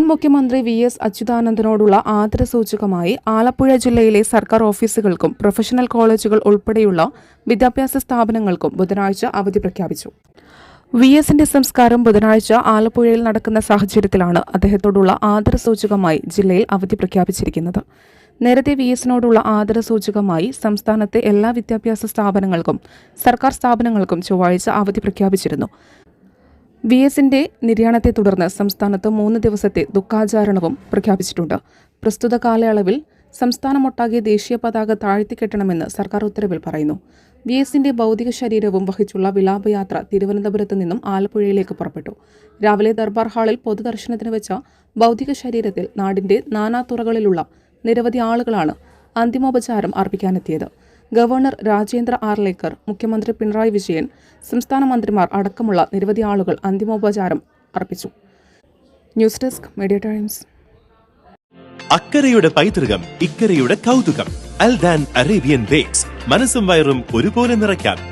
മുഖ്യമന്ത്രി V S അച്യുതാനന്ദനോടുള്ള ആദരസൂചകമായി ആലപ്പുഴ ജില്ലയിലെ സർക്കാർ ഓഫീസുകൾക്കും പ്രൊഫഷണൽ കോളേജുകൾ ഉൾപ്പെടെയുള്ള വിദ്യാഭ്യാസ സ്ഥാപനങ്ങൾക്കും ബുധനാഴ്ച അവധി പ്രഖ്യാപിച്ചു. വി എസിന്റെ സംസ്കാരം ബുധനാഴ്ച ആലപ്പുഴയിൽ നടക്കുന്ന സാഹചര്യത്തിലാണ് അദ്ദേഹത്തോടുള്ള ആദരസൂചകമായി ജില്ലയിൽ അവധി പ്രഖ്യാപിച്ചിരിക്കുന്നത്. നേരത്തെ വി എസിനോടുള്ള ആദരസൂചകമായി സംസ്ഥാനത്തെ എല്ലാ വിദ്യാഭ്യാസ സ്ഥാപനങ്ങൾക്കും സർക്കാർ സ്ഥാപനങ്ങൾക്കും ചൊവ്വാഴ്ച അവധി പ്രഖ്യാപിച്ചിരുന്നു. വി എസിന്റെ നിര്യാണത്തെ തുടർന്ന് സംസ്ഥാനത്ത് മൂന്ന് ദിവസത്തെ ദുഃഖാചരണവും പ്രഖ്യാപിച്ചിട്ടുണ്ട്. പ്രസ്തുത കാലയളവിൽ സംസ്ഥാനമൊട്ടാകെ ദേശീയ പതാക താഴ്ത്തിക്കെട്ടണമെന്ന് സർക്കാർ ഉത്തരവിൽ പറയുന്നു. വി എസിന്റെ ഭൗതിക ശരീരവും വഹിച്ചുള്ള വിലാപയാത്ര തിരുവനന്തപുരത്ത് നിന്നും ആലപ്പുഴയിലേക്ക് പുറപ്പെട്ടു. രാവിലെ ദർബാർ ഹാളിൽ പൊതുദർശനത്തിന് വെച്ച ഭൗതിക ശരീരത്തിൽ നാടിന്റെ നാനാതുറകളിലുള്ള നിരവധി ആളുകളാണ് അന്തിമോപചാരം അർപ്പിക്കാനെത്തിയത്. ഗവർണർ രാജേന്ദ്ര ആർലേക്കർ മുഖ്യമന്ത്രി പിണറായി വിജയൻ സംസ്ഥാന മന്ത്രിമാർ അടക്കമുള്ള നിരവധി ആളുകൾ അന്തിമോപചാരം അർപ്പിച്ചു. News desk media times. അക്കരയുടെ പൈതൃകം ഇക്കരയുടെ കൗതുകം. Aldan Arabian bakes. മനസ്സും വയറും ഒരുപോലെ നിറയ്ക്കാം.